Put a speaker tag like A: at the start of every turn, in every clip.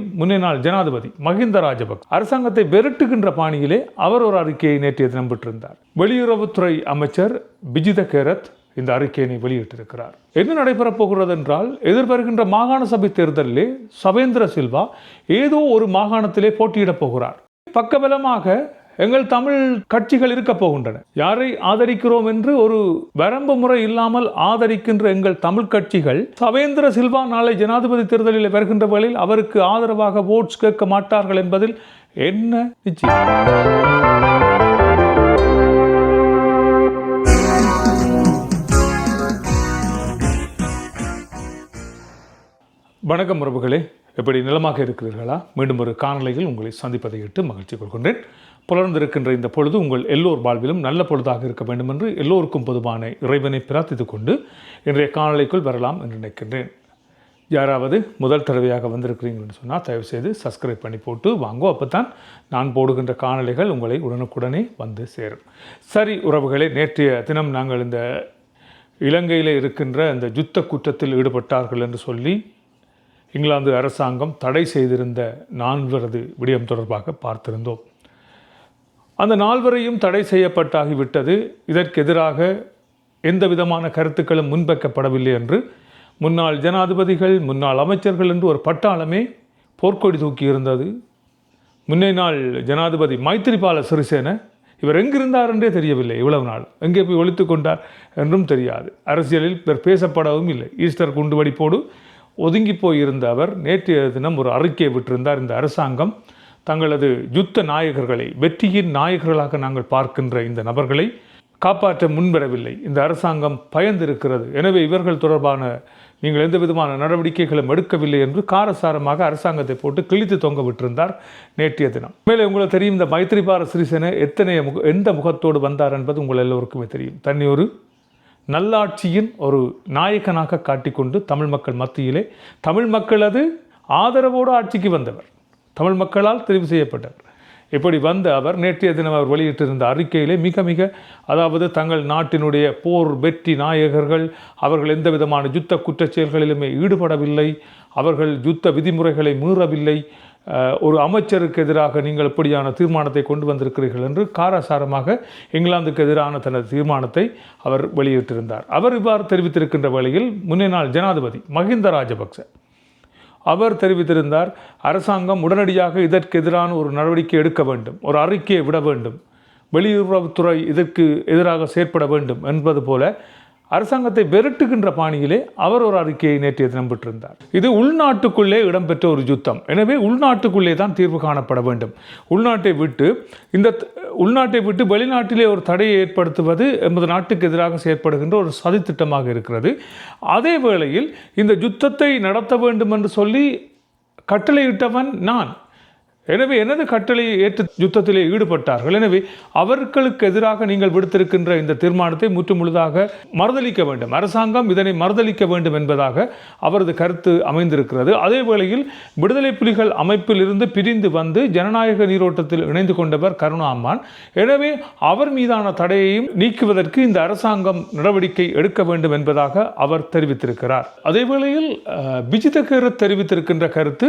A: முன்னாள் ஜனாதிபதி மஹிந்த ராஜபக்ச அரசாங்கத்தை விரட்டுகின்ற பாணியிலே அவர் ஒரு அறிக்கையை நேற்றைய தினம் வெளியுறவுத்துறை அமைச்சர் பிஜித கேரத் இந்த அறிக்கையினை வெளியிட்டிருக்கிறார். என்ன நடைபெறப் போகிறது என்றால் எதிர்வருகின்ற மாகாண சபை தேர்தலிலே சவேந்திர சில்வா ஏதோ ஒரு மாகாணத்திலே போட்டியிடப் போகிறார். பக்கபலமாக எங்கள் தமிழ் கட்சிகள் இருக்க போகின்றன. யாரை ஆதரிக்கிறோம் என்று ஒரு வரம்பு முறை இல்லாமல் ஆதரிக்கின்ற எங்கள் தமிழ் கட்சிகள் சவேந்திர சில்வா நாளை ஜனாதிபதி தேர்தலில் வருகின்ற வேளையில் அவருக்கு ஆதரவாக ஓட்ஸ் கேட்க மாட்டார்கள் என்பதில் என்ன நிச்சயம்? வணக்கம் உறவுகளே. எப்படி நிலமாக இருக்கிறீர்களா? மீண்டும் ஒரு காணொலியில் உங்களை சந்திப்பதை இட்டு மகிழ்ச்சி கொள்கின்றேன். புலர்ந்திருக்கின்ற இந்த பொழுது உங்கள் எல்லோர் வாழ்விலும் நல்ல பொழுதாக இருக்க வேண்டும் என்று எல்லோருக்கும் பொதுவான இறைவனை பிரார்த்தித்துக் கொண்டு இன்றைய காணொளிக்குள் வரலாம் என்று நினைக்கின்றேன். யாராவது முதல் தடவையாக வந்திருக்கிறீங்கன்னு சொன்னால் தயவுசெய்து சப்ஸ்கிரைப் பண்ணி போட்டு வாங்கோ. அப்போ தான் நான் போடுகின்ற காணொலிகள் உங்களை உடனுக்குடனே வந்து சேரும். சரி உறவுகளே நேற்றைய தினம் நாங்கள் இந்த இலங்கையில் இருக்கின்ற இந்த யுத்த குற்றத்தில் ஈடுபட்டார்கள் என்று சொல்லி இங்கிலாந்து அரசாங்கம் தடை செய்திருந்த நால்வரது விடயம் தொடர்பாக பார்த்திருந்தோம். அந்த நால்வரையும் தடை செய்யப்பட்டாகிவிட்டது. இதற்கு எதிராக எந்த விதமான கருத்துக்களும் முன்வைக்கப்படவில்லை என்று முன்னாள் ஜனாதிபதிகள் முன்னாள் அமைச்சர்கள் என்று ஒரு பட்டாளமே போர்க்கொடி தூக்கி இருந்தது முன்னே நாள் ஜனாதிபதி மைத்திரிபால சிறிசேன இவர் எங்கிருந்தார் என்றே தெரியவில்லை. இவ்வளவு நாள் எங்கே போய் ஒழித்து கொண்டார் என்றும் தெரியாது. அரசியலில் இவர் பேசப்படவும் இல்லை. ஈஸ்டர் குண்டுவெடிப்போடு ஒதுங்கி போயிருந்த அவர் நேற்றைய தினம் ஒரு அறிக்கையை விட்டிருந்தார். இந்த அரசாங்கம் தங்களது யுத்த நாயகர்களை வெற்றியின் நாயகர்களாக நாங்கள் பார்க்கின்ற இந்த நபர்களை காப்பாற்ற முன்வரவில்லை. இந்த அரசாங்கம் பயந்திருக்கிறது. எனவே இவர்கள் தொடர்பான நீங்கள் எந்த விதமான நடவடிக்கைகளும் எடுக்கவில்லை என்று காரசாரமாக அரசாங்கத்தை போட்டு கிழித்து தொங்க விட்டிருந்தார் நேற்றைய தினம். மேலே உங்களுக்கு தெரியும் இந்த மைத்திரிபால சிறிசேன எத்தனைய முக எந்த முகத்தோடு வந்தார் என்பது உங்கள் எல்லோருக்குமே தெரியும். தனி ஒரு நல்லாட்சியின் ஒரு நாயகனாக காட்டிக்கொண்டு தமிழ் மக்கள் மத்தியிலே தமிழ் மக்களது ஆதரவோடு ஆட்சிக்கு வந்தவர். தமிழ் மக்களால் தெரிவு செய்யப்பட்டார் இப்படி வந்த அவர் நேற்றைய தினம் அவர் வெளியிட்டிருந்த அறிக்கையிலே மிக மிக அதாவது தங்கள் நாட்டினுடைய போர் வெற்றி நாயகர்கள் அவர்கள் எந்த விதமான யுத்த குற்றச் செயல்களிலுமே ஈடுபடவில்லை அவர்கள் யுத்த விதிமுறைகளை மீறவில்லை ஒரு அமைச்சருக்கு எதிராக நீங்கள் இப்படியான தீர்மானத்தை கொண்டு வந்திருக்கிறீர்கள் என்று காரசாரமாக இங்கிலாந்துக்கு எதிரான தனது தீர்மானத்தை அவர் வெளியிட்டிருந்தார். அவர் இவ்வாறு தெரிவித்திருக்கின்ற வேளையில் முன்னே நாள் ஜனாதிபதி மஹிந்த ராஜபக்ச அவர் தெரிவித்திருந்தார் அரசாங்கம் உடனடியாக இதற்கு எதிரான ஒரு நடவடிக்கை எடுக்க வேண்டும் ஒரு அறிக்கையை விட வேண்டும். வெளியுறவுத்துறை இதற்கு எதிராக செயற்பட வேண்டும் என்பது போல அரசாங்கத்தை விரட்டுகின்ற பாணியிலே அவர் ஒரு அறிக்கையை நேற்றைய தினம் பெற்றிருந்தார். இது உள்நாட்டுக்குள்ளே இடம்பெற்ற ஒரு யுத்தம். எனவே உள்நாட்டுக்குள்ளே தான் தீர்வு காணப்பட வேண்டும். உள்நாட்டை விட்டு இந்த உள்நாட்டை விட்டு வெளிநாட்டிலே ஒரு தடையை ஏற்படுத்துவது எமது நாட்டுக்கு எதிராக செயற்படுகின்ற ஒரு சதித்திட்டமாக இருக்கிறது. அதே வேளையில் இந்த யுத்தத்தை நடத்த வேண்டும் என்று சொல்லி கட்டளையிட்டவன் நான். எனவே எனது கட்டளையை ஏற்று யுத்தத்திலே ஈடுபட்டார்கள். எனவே அவர்களுக்கு எதிராக நீங்கள் விடுத்திருக்கின்ற இந்த தீர்மானத்தை முற்றுமுழுதாக மறுதளிக்க வேண்டும். அரசாங்கம் இதனை மறுதளிக்க வேண்டும் என்பதாக அவரது கருத்து அமைந்திருக்கிறது. அதே வேளையில் விடுதலை புலிகள் அமைப்பில் இருந்து பிரிந்து வந்து ஜனநாயக நீரோட்டத்தில் இணைந்து கொண்டவர் கருணாம்மான் எனவே அவர் மீதான தடையையும் நீக்குவதற்கு இந்த அரசாங்கம் நடவடிக்கை எடுக்க வேண்டும் என்பதாக அவர் தெரிவித்திருக்கிறார். அதே வேளையில் பிஜித கேரத் தெரிவித்திருக்கின்ற கருத்து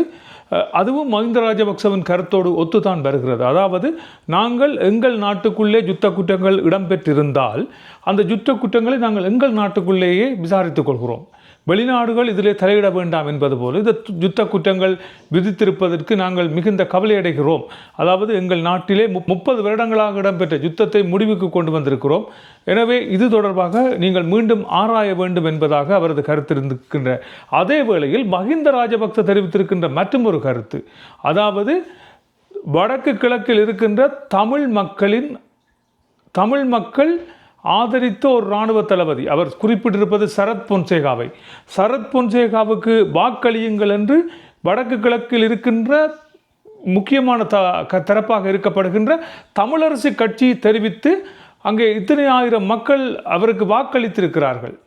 A: அதுவும் மஹிந்த ராஜபக்சவின் கருத்தோடு ஒத்துதான் வருகிறது. அதாவது நாங்கள் எங்கள் நாட்டுக்குள்ளே யுத்த குற்றங்கள் இடம்பெற்றிருந்தால் அந்த யுத்த குற்றங்களை நாங்கள் எங்கள் நாட்டுக்குள்ளேயே விசாரித்துக் கொள்கிறோம். வெளிநாடுகள் இதிலே தலையிட வேண்டாம் என்பது போல இந்த யுத்த குற்றங்கள் விதித்திருப்பதற்கு நாங்கள் மிகுந்த கவலையடைகிறோம் அதாவது எங்கள் நாட்டிலே மு- முப்பது வருடங்களாக இடம்பெற்ற யுத்தத்தை முடிவுக்கு கொண்டு வந்திருக்கிறோம். எனவே இது தொடர்பாக நீங்கள் மீண்டும் ஆராய வேண்டும் என்பதாக அவரது கருத்து இருந்திருக்கின்ற அதே வேளையில் மஹிந்த ராஜபக்ச தெரிவித்திருக்கின்ற மற்றும் ஒரு கருத்து. அதாவது வடக்கு கிழக்கில் இருக்கின்ற தமிழ் மக்களின் தமிழ் மக்கள் ஆதரித்த ஒரு இராணுவ தளபதி. அவர் குறிப்பிட்டிருப்பது சரத் பொன்சேகாவை. சரத் பொன்சேகாவுக்கு வாக்களியுங்கள் என்று வடக்கு கிழக்கில் இருக்கின்ற முக்கியமான த க- தரப்பாக இருக்கப்படுகின்ற தமிழரசு கட்சி தெரிவித்து அங்கே இத்தனை ஆயிரம் மக்கள் அவருக்கு வாக்களித்திருக்கிறார்கள்.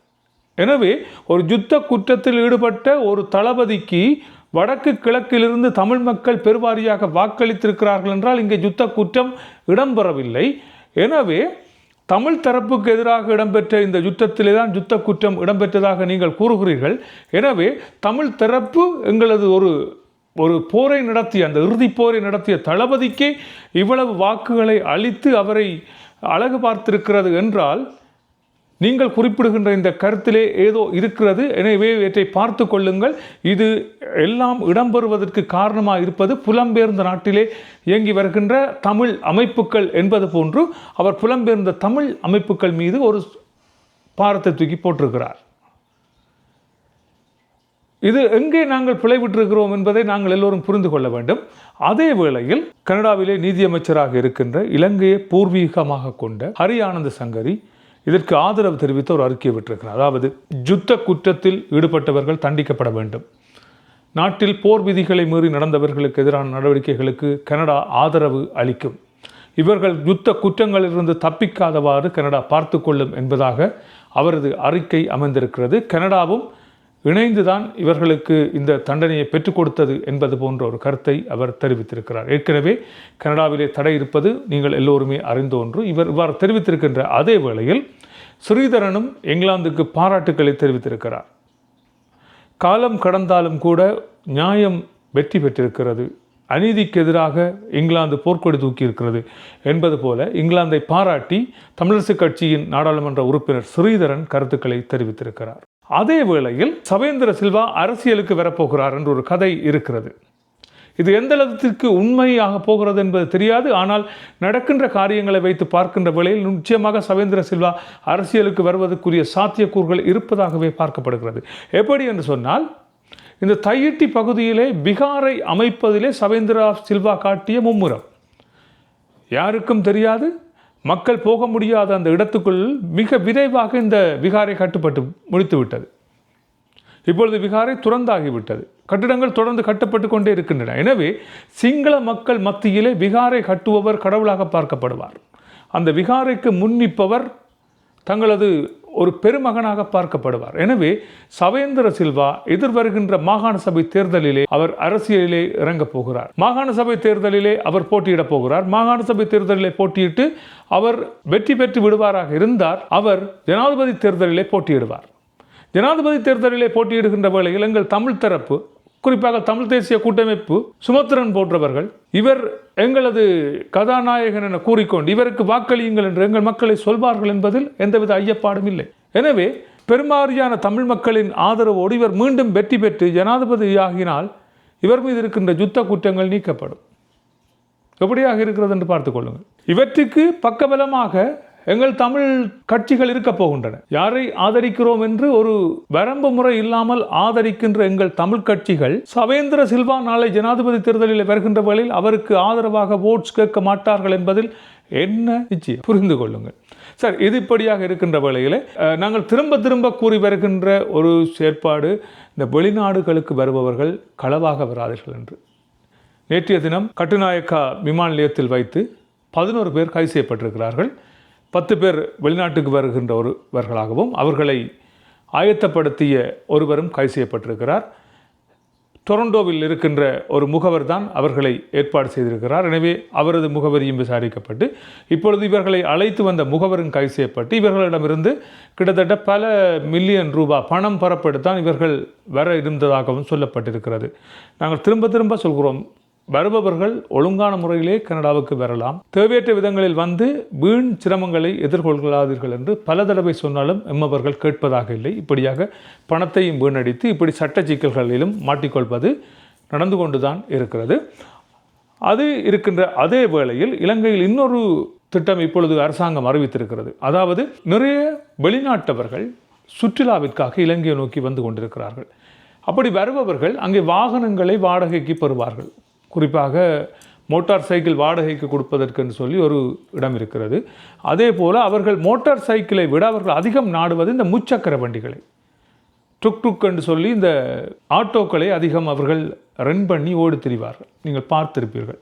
A: எனவே ஒரு யுத்த குற்றத்தில் ஈடுபட்ட ஒரு தளபதிக்கு வடக்கு கிழக்கிலிருந்து தமிழ் மக்கள் பெருவாரியாக வாக்களித்திருக்கிறார்கள் என்றால் இங்கே யுத்த குற்றம் இடம்பெறவில்லை. எனவே தமிழ் தரப்புக்கு எதிராக இடம்பெற்ற இந்த யுத்தத்திலே தான் யுத்த குற்றம் இடம்பெற்றதாக நீங்கள் கூறுகிறீர்கள். எனவே தமிழ் தரப்பு எங்களது ஒரு ஒரு போரை நடத்திய அந்த இறுதிப் போரை நடத்திய தளபதிக்கே இவ்வளவு வாக்குகளை அளித்து அவரை அழகு பார்த்திருக்கிறது என்றால் நீங்கள் குறிப்பிடுகின்ற இந்த கருத்திலே ஏதோ இருக்கிறது. எனவே இவற்றை பார்த்து கொள்ளுங்கள். இது எல்லாம் இடம்பெறுவதற்கு காரணமாக இருப்பது புலம்பெயர்ந்த நாட்டிலே இயங்கி வருகின்ற தமிழ் அமைப்புகள் என்பது போன்று அவர் புலம்பெயர்ந்த தமிழ் அமைப்புகள் மீது ஒரு பாரத்தை தூக்கி போட்டிருக்கிறார். இது எங்கே நாங்கள் பிழைவிட்டிருக்கிறோம் என்பதை நாங்கள் எல்லோரும் புரிந்து கொள்ள வேண்டும். அதே வேளையில் கனடாவிலே நீதியமைச்சராக இருக்கின்ற இலங்கையை பூர்வீகமாக கொண்ட ஹரியானந்த சங்கரி இதற்கு ஆதரவு தெரிவித்து ஒரு அறிக்கையை விட்டிருக்கிறார். அதாவது யுத்த குற்றத்தில் ஈடுபட்டவர்கள் தண்டிக்கப்பட வேண்டும். நாட்டில் போர் விதிகளை மீறி நடந்தவர்களுக்கு எதிரான நடவடிக்கைகளுக்கு கனடா ஆதரவு அளிக்கும். இவர்கள் யுத்த குற்றங்களிலிருந்து தப்பிக்காதவாறு கனடா பார்த்து கொள்ளும் என்பதாக அவரது அறிக்கை அமைந்திருக்கிறது. கனடாவும் இணைந்துதான் இவர்களுக்கு இந்த தண்டனையை பெற்றுக் கொடுத்தது என்பது போன்ற ஒரு கருத்தை அவர் தெரிவித்திருக்கிறார். ஏற்கனவே கனடாவிலே தடை இருப்பது நீங்கள் எல்லோருமே அறிந்த ஒன்று. இவர் இவ்வாறு தெரிவித்திருக்கின்ற அதே வேளையில் ஸ்ரீதரனும் இங்கிலாந்துக்கு பாராட்டுக்களை தெரிவித்திருக்கிறார். காலம் கடந்தாலும் கூட நியாயம் வெற்றி பெற்றிருக்கிறது. அநீதிக்கு எதிராக இங்கிலாந்து போர்க்கொடி தூக்கி இருக்கிறது என்பது போல இங்கிலாந்தை பாராட்டி தமிழரசுக் கட்சியின் நாடாளுமன்ற உறுப்பினர் ஸ்ரீதரன் கருத்துக்களை தெரிவித்திருக்கிறார். அதே வேளையில் சவேந்திர சில்வா அரசியலுக்கு வரப்போகிறார் என்ற ஒரு கதை இருக்கிறது. இது எந்த அளவுக்கு உண்மையாக போகிறது என்பது தெரியாது. ஆனால் நடக்கின்ற காரியங்களை வைத்து பார்க்கின்ற வேளையில் நிச்சயமாக சவேந்திர சில்வா அரசியலுக்கு வருவதற்குரிய சாத்தியக்கூறுகள் இருப்பதாகவே பார்க்கப்படுகிறது. எப்படி என்று சொன்னால் இந்த தையிட்டி பகுதியிலே பீகாரை அமைப்பதிலே சவேந்திரா சில்வா காட்டிய மும்முரம். யாருக்கும் தெரியாது. மக்கள் போக முடியாத அந்த இடத்துக்குள் மிக விரைவாக இந்த விகாரை கட்டுப்பட்டு முடித்து விட்டது இப்பொழுது விகாரை துறந்தாகிவிட்டது. கட்டிடங்கள் தொடர்ந்து கட்டப்பட்டு கொண்டே இருக்கின்றன. எனவே சிங்கள மக்கள் மத்தியிலே விகாரை கட்டுபவர் கடவுளாக பார்க்கப்படுவார். அந்த விகாரைக்கு முன்னிப்பவர் தங்களது ஒரு பெருமகனாக பார்க்கப்படுவார். எனவே சவேந்திர சில்வா எதிர்வருகின்ற மாகாண சபை தேர்தலிலே அவர் அரசியலிலே இறங்கப் போகிறார். மாகாண சபை தேர்தலிலே அவர் போட்டியிடப் போகிறார். மாகாண சபை தேர்தலிலே போட்டியிட்டு அவர் வெற்றி பெற்று விடுவாராக இருந்தார். அவர் ஜனாதிபதி தேர்தலிலே போட்டியிடுவார். ஜனாதிபதி தேர்தலிலே போட்டியிடுகின்ற வேளையில் எங்கள் தமிழ் தரப்பு குறிப்பாக தமிழ் தேசிய கூட்டமைப்பு சுமத்திரன் போன்றவர்கள் இவர் எங்களது கதாநாயகன் என கூறிக்கொண்டு இவருக்கு வாக்களியுங்கள் என்று எங்கள் மக்களை சொல்வார்கள் என்பதில் எந்தவித ஐயப்பாடும் இல்லை. எனவே பெரும்பாரியான தமிழ் மக்களின் ஆதரவோடு இவர் மீண்டும் வெற்றி பெற்று ஜனாதிபதியாகினால் இவர் மீது இருக்கின்ற யுத்த குற்றங்கள் நீக்கப்படும். எப்படியாக இருக்கிறது என்று பார்த்துக்கொள்ளுங்கள் இவற்றுக்கு பக்கபலமாக எங்கள் தமிழ் கட்சிகள் இருக்க போகின்றன. யாரை ஆதரிக்கிறோம் என்று ஒரு வரம்பு முறை இல்லாமல் ஆதரிக்கின்ற எங்கள் தமிழ் கட்சிகள் சவேந்திர சில்வா நாளை ஜனாதிபதி தேர்தலில் வருகின்ற வேளையில் அவருக்கு ஆதரவாக ஓட்ஸ் கேட்க மாட்டார்கள் என்பதில் என்ன நிச்சயம்? புரிந்து கொள்ளுங்கள். சார் இது இப்படியாக இருக்கின்ற வேளையில் நாங்கள் திரும்ப திரும்ப கூறி வருகின்ற ஒரு செயற்பாடு இந்த வெளிநாடுகளுக்கு வருபவர்கள் களவாக வராதீர்கள் என்று. நேற்றைய தினம் கட்டுநாயக்கா விமான நிலையத்தில் வைத்து பதினோரு பேர் கைது செய்யப்பட்டிருக்கிறார்கள். பத்து பேர் வெளிநாட்டுக்கு வருகின்ற ஒருவர்களாகவும் அவர்களை ஆயத்தப்படுத்திய ஒருவரும் கைது செய்யப்பட்டிருக்கிறார். டொரண்டோவில் இருக்கின்ற ஒரு முகவர் தான் அவர்களை ஏற்பாடு செய்திருக்கிறார். எனவே அவரது முகவரியும் விசாரிக்கப்பட்டு இப்பொழுது இவர்களை அழைத்து வந்த முகவரும் கைது செய்யப்பட்டு இவர்களிடமிருந்து கிட்டத்தட்ட பல மில்லியன் ரூபா பணம் பெறப்பட்டுத்தான் இவர்கள் வர இருந்ததாகவும் சொல்லப்பட்டிருக்கிறது. நாங்கள் திரும்ப திரும்ப சொல்கிறோம். வருபவர்கள் ஒழுங்கான முறையிலே கனடாவுக்கு வரலாம். தேவையற்ற விதங்களில் வந்து வீண் சிரமங்களை எதிர்கொள்ளாதீர்கள் என்று பல தடவை சொன்னாலும் எம்மவர்கள் கேட்பதாக இல்லை. இப்படியாக பணத்தையும் வீணடித்து இப்படி சட்ட சிக்கல்களிலும் மாட்டிக்கொள்வது நடந்து கொண்டுதான் இருக்கிறது. அது இருக்கின்ற அதே வேளையில் இலங்கையில் இன்னொரு திட்டம் இப்பொழுது அரசாங்கம் அறிவித்திருக்கிறது. அதாவது நிறைய வெளிநாட்டவர்கள் சுற்றுலாவிற்காக இலங்கையை நோக்கி வந்து கொண்டிருக்கிறார்கள். அப்படி வருபவர்கள் அங்கே வாகனங்களை வாடகைக்கு பெறுவார்கள். குறிப்பாக மோட்டார் சைக்கிள் வாடகைக்கு கொடுப்பதற்குன்னு சொல்லி ஒரு இடம் இருக்கிறது. அதே போல் அவர்கள் மோட்டார் சைக்கிளை விட அவர்கள் அதிகம் நாடுவது இந்த முச்சக்கர வண்டிகளை. டுக் டுக் என்று சொல்லி இந்த ஆட்டோக்களை அதிகம் அவர்கள் ரன் பண்ணி ஓடி திரிவார்கள் நீங்கள் பார்த்திருப்பீர்கள்.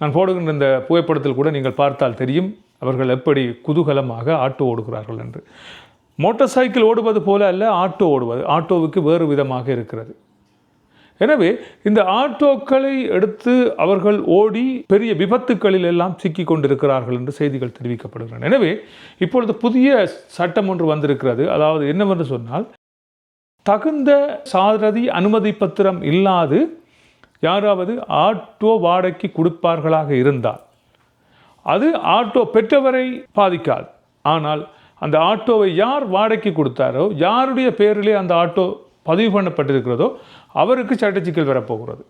A: நான் போடுகின்ற இந்த புகைப்படத்தில் கூட நீங்கள் பார்த்தால் தெரியும் அவர்கள் எப்படி குதூகலமாக ஆட்டோ ஓடுகிறார்கள் என்று. மோட்டார் சைக்கிள் ஓடுவது போல அல்ல ஆட்டோ ஓடுவது ஆட்டோவுக்கு வேறு விதமாக இருக்கிறது. எனவே இந்த ஆட்டோக்களை எடுத்து அவர்கள் ஓடி பெரிய விபத்துக்களில் எல்லாம் சிக்கி கொண்டிருக்கிறார்கள் என்று செய்திகள் தெரிவிக்கப்படுகின்றன. எனவே இப்பொழுது புதிய சட்டம் ஒன்று வந்திருக்கிறது. அதாவது என்னவென்று சொன்னால் தகுந்த சாரதி அனுமதி பத்திரம் இல்லாது யாராவது ஆட்டோ வாடகைக்கு கொடுப்பார்களாக இருந்தால் அது ஆட்டோ பெற்றவரை பாதிக்காது. ஆனால் அந்த ஆட்டோவை யார் வாடகைக்கு கொடுத்தாரோ யாருடைய பேரிலே அந்த ஆட்டோ பதிவு பண்ணப்பட்டிருக்கிறதோ அவருக்கு சட்டச்சிக்கல் வரப்போகிறது.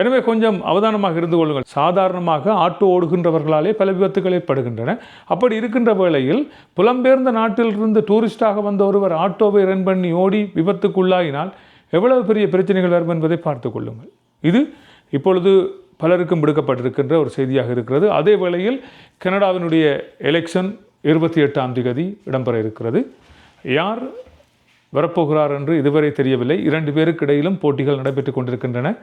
A: எனவே கொஞ்சம் அவதானமாக இருந்து கொள்ளுங்கள். சாதாரணமாக ஆட்டோ ஓடுகின்றவர்களாலே பல விபத்துகள் ஏற்படுகின்றன அப்படி இருக்கின்ற வேளையில் புலம்பெயர்ந்த நாட்டிலிருந்து டூரிஸ்டாக வந்த ஒருவர் ஆட்டோவை ரன் பண்ணி ஓடி விபத்துக்குள்ளாயினால் எவ்வளவு பெரிய பிரச்சனைகள் வரும் என்பதை பார்த்து கொள்ளுங்கள். இது இப்பொழுது பலருக்கும் விடுக்கப்பட்டிருக்கின்ற ஒரு செய்தியாக இருக்கிறது. அதே வேளையில் கனடாவினுடைய எலெக்ஷன் இருபத்தி எட்டாம் தேதி இடம்பெற இருக்கிறது. யார் வரப்போகிறார் என்று இதுவரை தெரியவில்லை. இரண்டு பேருக்கு இடையிலும் போட்டிகள் நடைபெற்றுக் கொண்டிருக்கின்றன.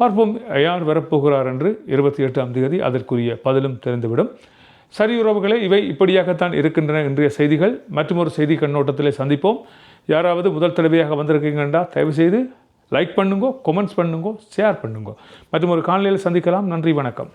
A: பார்ப்போம் யார் வரப்போகிறார் என்று இருபத்தி எட்டாம் தேதி அதற்குரிய பதிலும் தெரிந்துவிடும். சரி உறவுகளே இவை இப்படியாகத்தான் இருக்கின்றன இன்றைய செய்திகள். மற்றொரு செய்தி கண்ணோட்டத்திலே சந்திப்போம். யாராவது முதல் தடவையாக வந்திருக்கீங்கன்றா தயவு செய்து லைக் பண்ணுங்கோ கொமெண்ட்ஸ் பண்ணுங்கோ ஷேர் பண்ணுங்கோ. மற்றும் ஒரு காணொலியில் சந்திக்கலாம். நன்றி வணக்கம்.